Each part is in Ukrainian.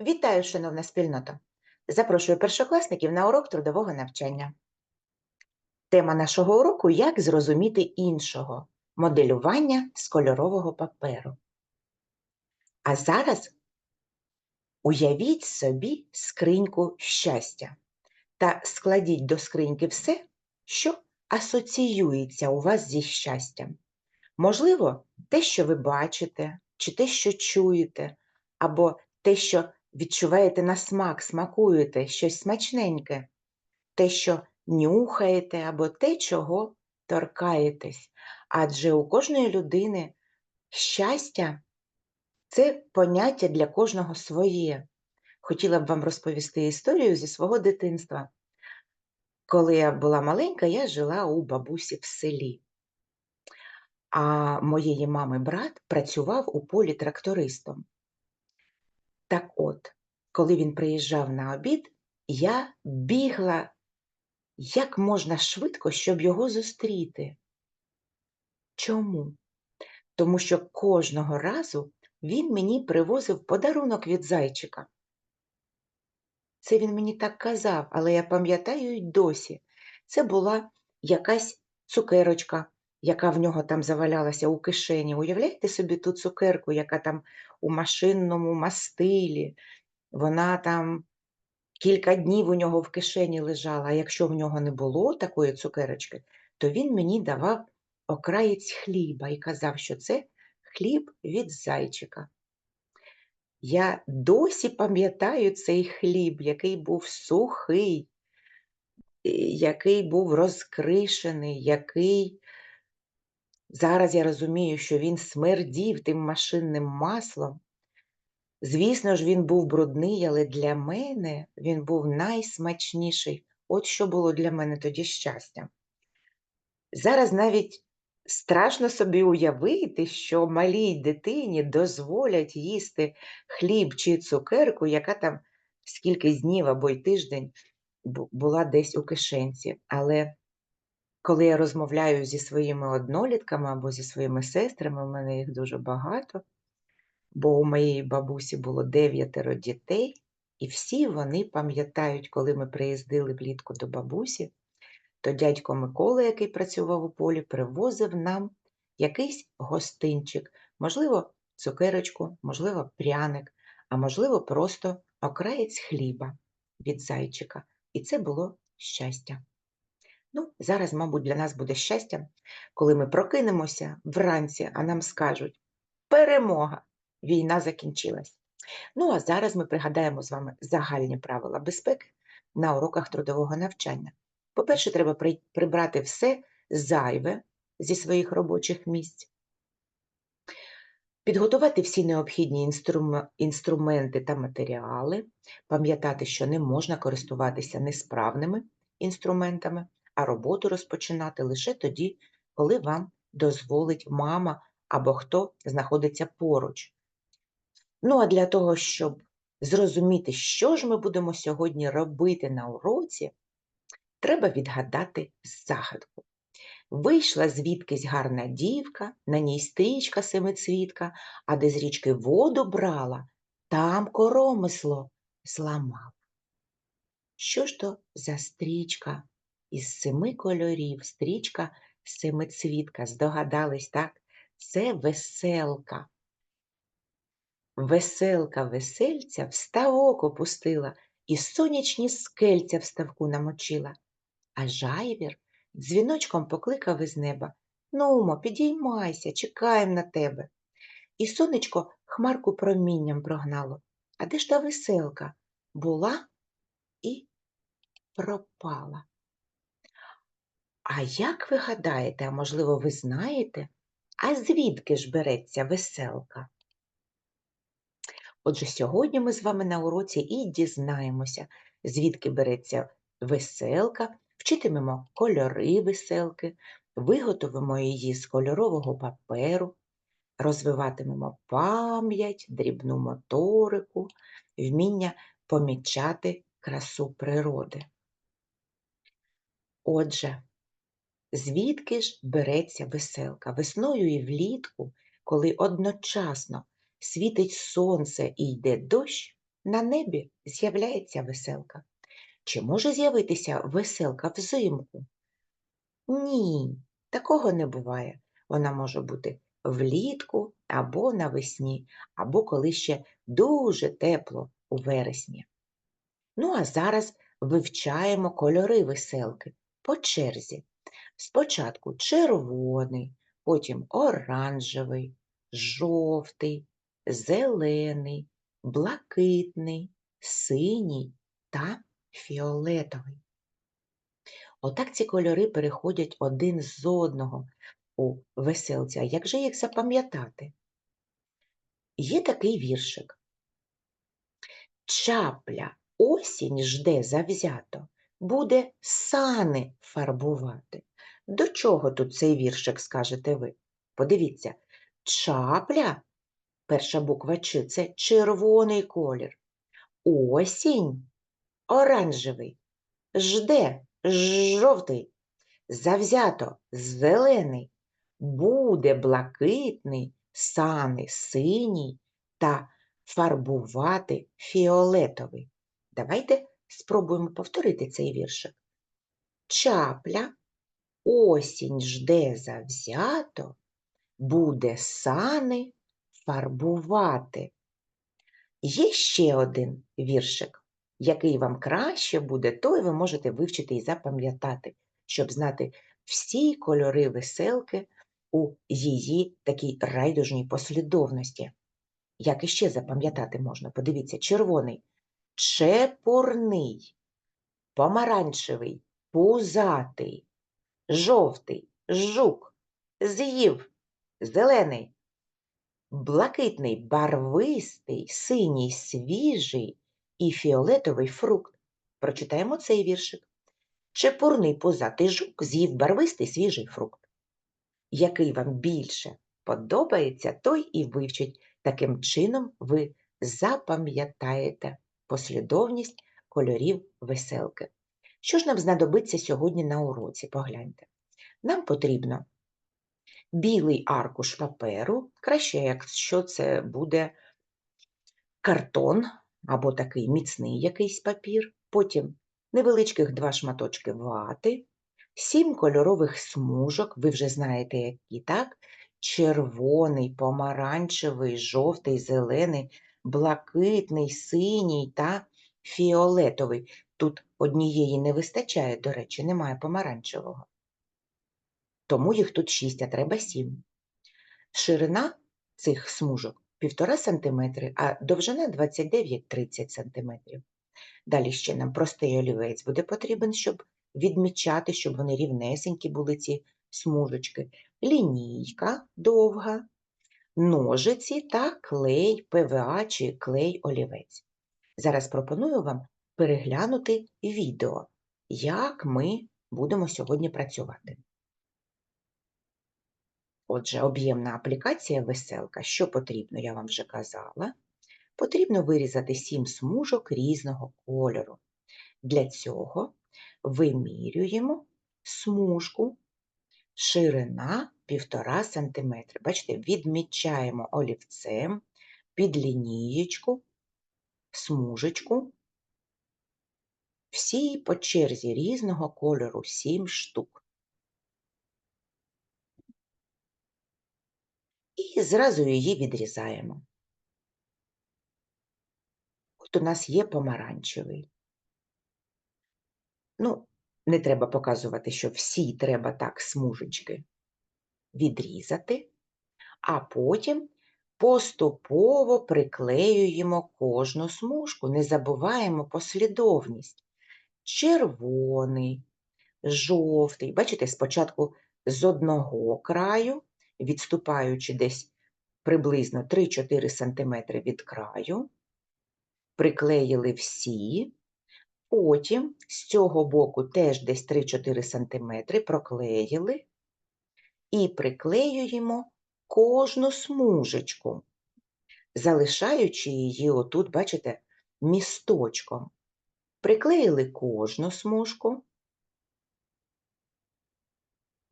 Вітаю, шановна спільнота! Запрошую першокласників на урок трудового навчання. Тема нашого уроку як зрозуміти іншого моделювання з кольорового паперу. А зараз уявіть собі скриньку щастя та складіть до скриньки все, що асоціюється у вас зі щастям. Можливо, те, що ви бачите, чи те, що чуєте, або те, що відчуваєте на смак, смакуєте щось смачненьке, те, що нюхаєте, або те, чого торкаєтесь. Адже у кожної людини щастя це поняття для кожного своє. Хотіла б вам розповісти історію зі свого дитинства. Коли я була маленька, я жила у бабусі в селі. А моєї мами брат працював у полі трактористом. Так от, коли він приїжджав на обід, я бігла як можна швидко, щоб його зустріти. Чому? Тому що кожного разу він мені привозив подарунок від зайчика. Це він мені так казав, але я пам'ятаю й досі. Це була якась цукерочка, яка в нього там завалялася у кишені. Уявляєте собі ту цукерку, яка там у машинному мастилі, вона там кілька днів у нього в кишені лежала, а якщо в нього не було такої цукерочки, то він мені давав окраєць хліба і казав, що це хліб від зайчика. Я досі пам'ятаю цей хліб, який був сухий, який був розкришений, який зараз я розумію, що він смердів тим машинним маслом. Звісно ж, він був брудний, але для мене він був найсмачніший. От що було для мене тоді щастя. Зараз навіть страшно собі уявити, що малій дитині дозволять їсти хліб чи цукерку, яка там скільки днів або й тиждень була десь у кишенці. Але коли я розмовляю зі своїми однолітками або зі своїми сестрами, у мене їх дуже багато, бо у моєї бабусі було дев'ятеро дітей, і всі вони пам'ятають, коли ми приїздили влітку до бабусі, то дядько Микола, який працював у полі, привозив нам якийсь гостинчик, можливо, цукерочку, можливо, пряник, а можливо, просто окраєць хліба від зайчика. І це було щастя. Ну, зараз, мабуть, для нас буде щастя, коли ми прокинемося вранці, а нам скажуть перемога! Війна закінчилась. Ну, а зараз ми пригадаємо з вами загальні правила безпеки на уроках трудового навчання. По-перше, треба прибрати все зайве зі своїх робочих місць, підготувати всі необхідні інструменти та матеріали, пам'ятати, що не можна користуватися несправними інструментами, а роботу розпочинати лише тоді, коли вам дозволить мама або хто знаходиться поруч. Ну, а для того, щоб зрозуміти, що ж ми будемо сьогодні робити на уроці, треба відгадати загадку. Вийшла звідкись гарна дівка, на ній стрічка семицвітка, а де з річки воду брала, там коромисло зламав. Що ж то за стрічка із семи кольорів, стрічка семицвітка, здогадались, так? Це веселка. Веселка весельця в ставок опустила і сонячні скельця в ставку намочила. А жайвір дзвіночком покликав із неба Нумо, підіймайся, чекаємо на тебе. І сонечко хмарку промінням прогнало. А де ж та веселка? Була і пропала. А як ви гадаєте, а можливо, ви знаєте, а звідки ж береться веселка? Отже, сьогодні ми з вами на уроці і дізнаємося, звідки береться веселка, вчитимемо кольори веселки, виготовимо її з кольорового паперу, розвиватимемо пам'ять, дрібну моторику, вміння помічати красу природи. Отже, звідки ж береться веселка? Весною і влітку, коли одночасно світить сонце і йде дощ, на небі з'являється веселка. Чи може з'явитися веселка взимку? Ні, такого не буває. Вона може бути влітку або навесні, або коли ще дуже тепло у вересні. Ну, а зараз вивчаємо кольори веселки по черзі. Спочатку червоний, потім оранжевий, жовтий, зелений, блакитний, синій та фіолетовий. Отак ці кольори переходять один з одного у веселці. А як же їх запам'ятати? Є такий віршик. Чапля осінь жде завзято, буде сани фарбувати. До чого тут цей віршик, скажете ви? Подивіться, чапля, перша буква Ч це червоний колір. Осінь оранжевий, жде жовтий, завзято зелений, буде блакитний, сани синій та фарбувати фіолетовий. Давайте спробуємо повторити цей віршик. Чапля осінь жде завзято, буде сани фарбувати. Є ще один віршик, який вам краще буде, той ви можете вивчити і запам'ятати, щоб знати всі кольори веселки у її такій райдужній послідовності. Як іще запам'ятати можна? Подивіться, червоний чепурний, помаранчевий, пузатий, жовтий, жук, з'їв, зелений, блакитний, барвистий, синій, свіжий і фіолетовий фрукт. Прочитаємо цей віршик. Чепурний пузатий жук з'їв барвистий свіжий фрукт. Який вам більше подобається, той і вивчить. Таким чином ви запам'ятаєте послідовність кольорів веселки. Що ж нам знадобиться сьогодні на уроці? Погляньте. Нам потрібно білий аркуш паперу, краще, якщо це буде картон або такий міцний якийсь папір, потім невеличких два шматочки вати, сім кольорових смужок, ви вже знаєте, які, так? Червоний, помаранчевий, жовтий, зелений, блакитний, синій та фіолетовий. Тут однієї не вистачає, до речі, немає помаранчевого. Тому їх тут 6, а треба 7. Ширина цих смужок 1,5 см, а довжина 29-30 см. Далі ще нам простий олівець буде потрібен, щоб відмічати, щоб вони рівнесенькі були ці смужечки. Лінійка довга, ножиці та клей ПВА чи клей олівець. Зараз пропоную вам переглянути відео, як ми будемо сьогодні працювати. Отже, об'ємна аплікація веселка. Що потрібно, я вам вже казала. Потрібно вирізати 7 смужок різного кольору. Для цього вимірюємо смужку ширина 1,5 см. Бачите, відмічаємо олівцем під лінієчку, смужечку. Всі по черзі різного кольору 7 штук. І зразу її відрізаємо. От у нас є помаранчевий. Ну, не треба показувати, що всі треба так смужечки відрізати, а потім поступово приклеюємо кожну смужку, не забуваємо послідовність. Червоний, жовтий. Бачите, спочатку з одного краю, відступаючи десь приблизно 3-4 см від краю, приклеїли всі, потім з цього боку теж десь 3-4 см проклеїли і приклеюємо кожну смужечку, залишаючи її отут, бачите, місточком. Приклеїли кожну смужку.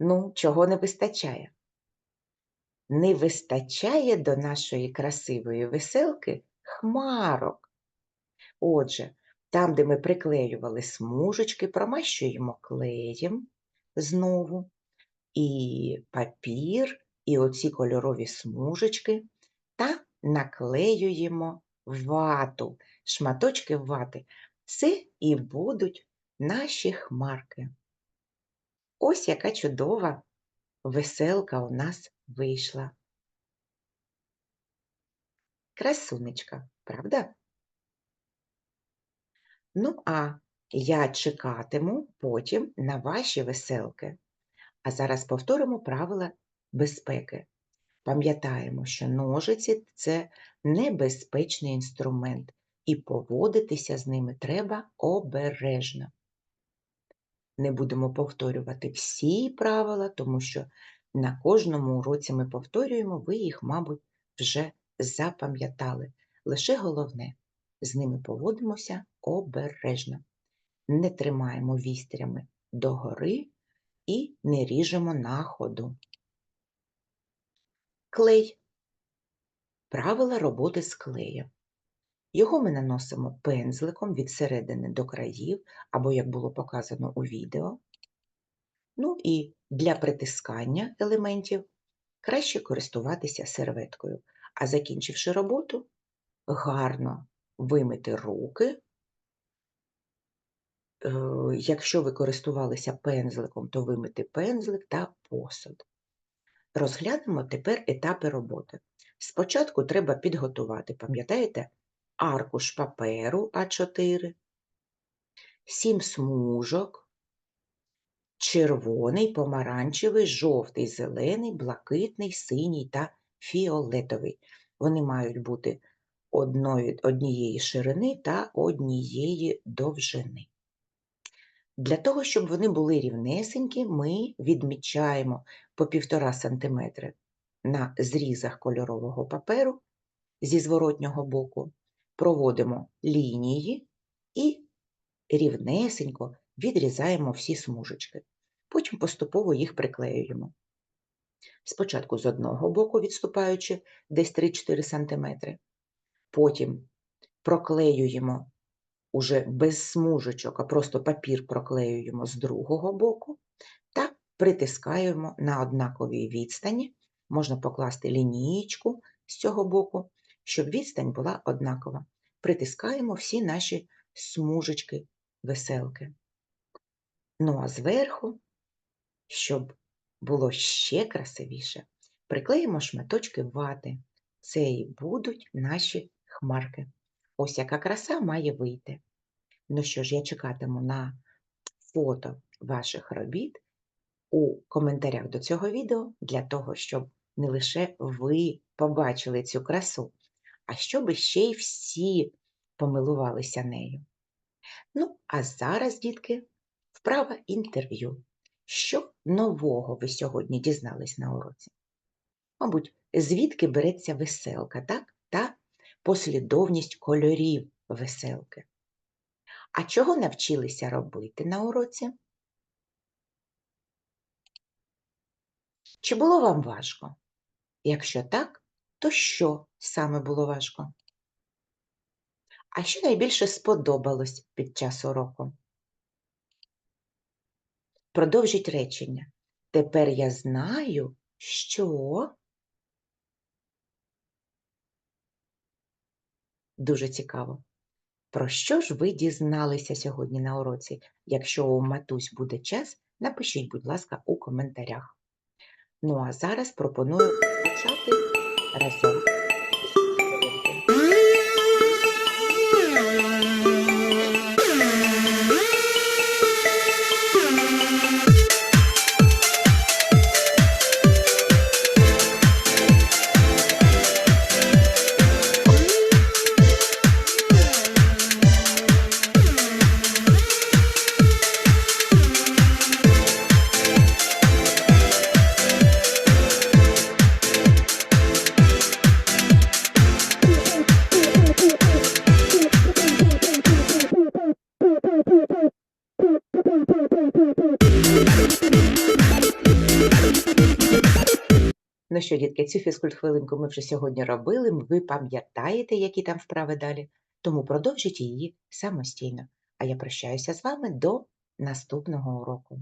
Ну, чого не вистачає? Не вистачає до нашої красивої веселки хмарок. Отже, там, де ми приклеювали смужечки, промащуємо клеєм знову, і папір, і оці кольорові смужечки, та наклеюємо вату, шматочки вати. Це і будуть наші хмарки. Ось яка чудова веселка у нас вийшла. Красунечка, правда? Ну, а я чекатиму потім на ваші веселки. А зараз повторимо правила безпеки. Пам'ятаємо, що ножиці це небезпечний інструмент, і поводитися з ними треба обережно. Не будемо повторювати всі правила, тому що на кожному уроці ми повторюємо, ви їх, мабуть, вже запам'ятали. Лише головне, з ними поводимося обережно. Не тримаємо вістрями догори і не ріжемо на ходу. Клей. Правила роботи з клеєм. Його ми наносимо пензликом від середини до країв, або, як було показано у відео. Ну і для притискання елементів краще користуватися серветкою, а закінчивши роботу, гарно вимити руки. Е, Якщо ви користувалися пензликом, то вимити пензлик та посуд. Розглянемо тепер етапи роботи. Спочатку треба підготувати, пам'ятаєте, аркуш паперу А4, 7 смужок, червоний, помаранчевий, жовтий, зелений, блакитний, синій та фіолетовий. Вони мають бути однієї ширини та однієї довжини. Для того, щоб вони були рівнесенькі, ми відмічаємо по 1,5 см на зрізах кольорового паперу зі зворотнього боку, проводимо лінії і рівнесенько відрізаємо всі смужечки. Потім поступово їх приклеюємо. Спочатку з одного боку, відступаючи десь 3-4 см, потім проклеюємо уже без смужечок, а просто папір проклеюємо з другого боку притискаємо на однаковій відстані. Можна покласти лінієчку з цього боку, щоб відстань була однакова. Притискаємо всі наші смужечки веселки. Ну а зверху, щоб було ще красивіше, приклеїмо шматочки вати. Це і будуть наші хмарки. Ось яка краса має вийти. Ну що ж, я чекатиму на фото ваших робіт у коментарях до цього відео для того, щоб не лише ви побачили цю красу, а щоб ще й всі помилувалися нею. Ну, а зараз, дітки, вправа інтерв'ю. Що нового ви сьогодні дізнались на уроці? Мабуть, звідки береться веселка, так? Та послідовність кольорів веселки. А чого навчилися робити на уроці? Чи було вам важко? Якщо так, то що саме було важко? А що найбільше сподобалось під час уроку? Продовжіть речення. Тепер я знаю, що. Дуже цікаво. Про що ж ви дізналися сьогодні на уроці? Якщо у матусь буде час, напишіть, будь ласка, у коментарях. Ну а зараз пропоную почати разом. що, дітки, цю фізкульт-хвилинку ми вже сьогодні робили, ви пам'ятаєте, які там вправи далі, тому продовжіть її самостійно. А я прощаюся з вами до наступного уроку.